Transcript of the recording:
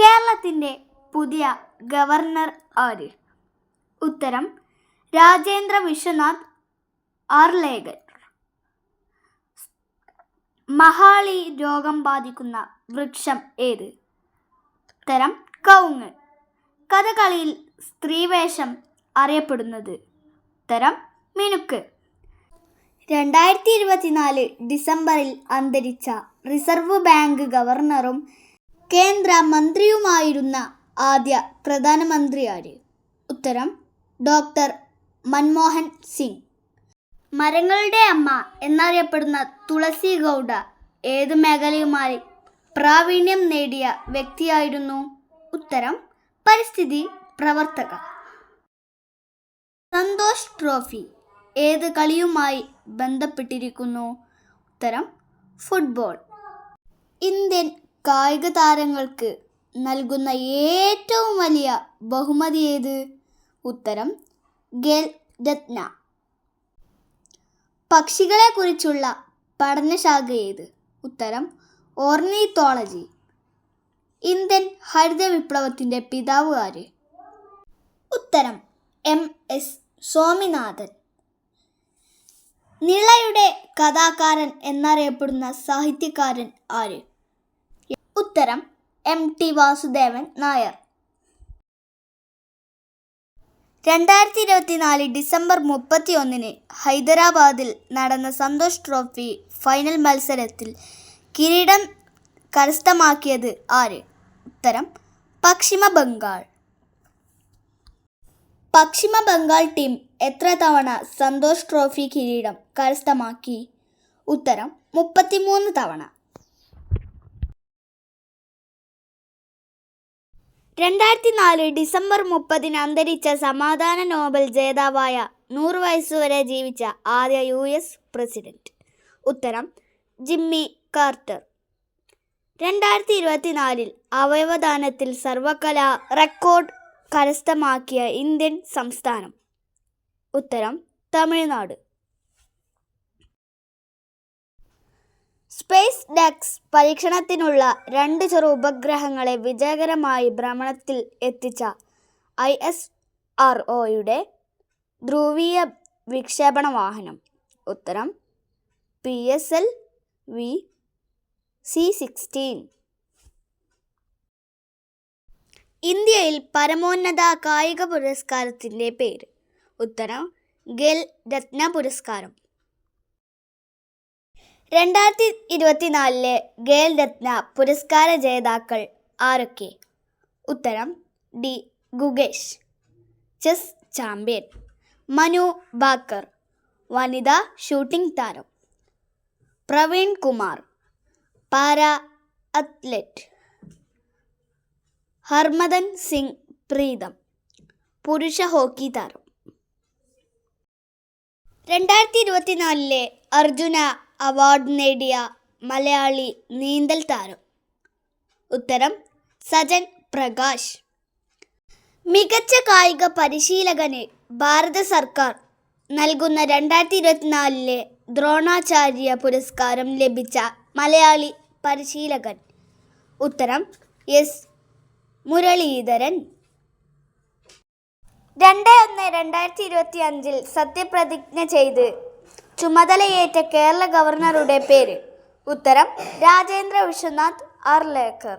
കേരളത്തിന്റെ പുതിയ ഗവർണർ ആര്? ഉത്തരം രാജേന്ദ്ര വിശ്വനാഥ് ആർലേഗർ മഹാളി രോഗം ബാധിക്കുന്ന വൃക്ഷം ഏത്? ഉത്തരം കൗങ്ങ് കഥകളിയിൽ സ്ത്രീവേഷം അറിയപ്പെടുന്നത്. ഉത്തരം മിനുക്ക്. രണ്ടായിരത്തി ഇരുപത്തിനാല് ഡിസംബറിൽ അന്തരിച്ച റിസർവ് ബാങ്ക് ഗവർണറും കേന്ദ്ര മന്ത്രിയുമായിരുന്ന ആദ്യ പ്രധാനമന്ത്രി ആര് ഉത്തരം ഡോക്ടർ മൻമോഹൻ സിംഗ്. മരങ്ങളുടെ അമ്മ എന്നറിയപ്പെടുന്ന തുളസി ഗൗഡ ഏത് മേഖലയുമായി പ്രാവീണ്യം നേടിയ വ്യക്തിയായിരുന്നു? ഉത്തരം പരിസ്ഥിതി പ്രവർത്തക. സന്തോഷ് ട്രോഫി ഏത് കളിയുമായി ബന്ധപ്പെട്ടിരിക്കുന്നു? ഉത്തരം ഫുട്ബോൾ. ഇന്ത്യൻ കായിക താരങ്ങൾക്ക് നൽകുന്ന ഏറ്റവും വലിയ ബഹുമതി ഏത്? ഉത്തരം ഗെൽ രത്ന. പക്ഷികളെക്കുറിച്ചുള്ള പഠനശാഖ ഏത്? ഉത്തരം ഓർണിത്തോളജി. ഇന്ത്യൻ ഹരിത വിപ്ലവത്തിന്റെ പിതാവ് ആര്? ഉത്തരം എം എസ് സ്വാമിനാഥൻ. നിളയുടെ കഥാകാരൻ എന്നറിയപ്പെടുന്ന സാഹിത്യകാരൻ ആര്? ഉത്തരം എം ടി വാസുദേവൻ നായർ. രണ്ടായിരത്തി ഇരുപത്തിനാല് ഡിസംബർ മുപ്പത്തി ഒന്നിന് ഹൈദരാബാദിൽ നടന്ന സന്തോഷ് ട്രോഫി ഫൈനൽ മത്സരത്തിൽ കിരീടം കരസ്ഥമാക്കിയത് ആര്? ഉത്തരം പശ്ചിമ ബംഗാൾ. പശ്ചിമ ബംഗാൾ ടീം എത്ര തവണ സന്തോഷ് ട്രോഫി കിരീടം കരസ്ഥമാക്കി? ഉത്തരം മുപ്പത്തിമൂന്ന് തവണ. രണ്ടായിരത്തി നാല് ഡിസംബർ മുപ്പതിന് അന്തരിച്ച സമാധാന നോബൽ ജേതാവായ നൂറ് വയസ്സുവരെ ജീവിച്ച ആദ്യ യു എസ് പ്രസിഡന്റ്. ഉത്തരം ജിമ്മി കാർട്ടർ. രണ്ടായിരത്തി ഇരുപത്തിനാലിൽ അവയവദാനത്തിൽ സർവകലാ റെക്കോർഡ് കരസ്ഥമാക്കിയ ഇന്ത്യൻ സംസ്ഥാനം. ഉത്തരം തമിഴ്നാട്. സ്പേസ് ഡെക്സ് പരീക്ഷണത്തിനുള്ള രണ്ട് ചെറു ഉപഗ്രഹങ്ങളെ വിജയകരമായി ഭ്രമണത്തിൽ എത്തിച്ച ഐ എസ് ആർ ഒയുടെ ധ്രുവീയ വിക്ഷേപണ വാഹനം. ഉത്തരം P S L V C sixteen. ഇന്ത്യയിൽ പരമോന്നത കായിക പുരസ്കാരത്തിന്റെ പേര്. ഉത്തരം ഗെൽ രത്ന പുരസ്കാരം. രണ്ടായിരത്തി ഇരുപത്തിനാലിലെ ഗേൽ രത്ന പുരസ്കാര ജേതാക്കൾ ആരൊക്കെ? ഉത്തരം D. Gukesh chess champion Manu Bhaker വനിതാ ഷൂട്ടിംഗ് താരം പ്രവീൺ കുമാർ പാര അത്ലറ്റ് ഹർമദൻ സിംഗ് പ്രീതം പുരുഷ ഹോക്കി താരം. രണ്ടായിരത്തി ഇരുപത്തിനാലിലെ അർജുന അവാർഡ് നേടിയ മലയാളി നീന്തൽ താരം. ഉത്തരം സജൻ പ്രകാശ്. മികച്ച കായിക പരിശീലകന് ഭാരത സർക്കാർ നൽകുന്ന രണ്ടായിരത്തി ഇരുപത്തിനാലിലെ ദ്രോണാചാര്യ പുരസ്കാരം ലഭിച്ച മലയാളി പരിശീലകൻ. ഉത്തരം എസ്. മുരളീധരൻ. രണ്ട് ഒന്ന് രണ്ടായിരത്തി ഇരുപത്തി അഞ്ചിൽ സത്യപ്രതിജ്ഞ ചെയ്ത് ചുമതലയേറ്റ കേരള ഗവർണറുടെ പേര്. ഉത്തരം രാജേന്ദ്ര വിശ്വനാഥ് ആർലേക്കർ.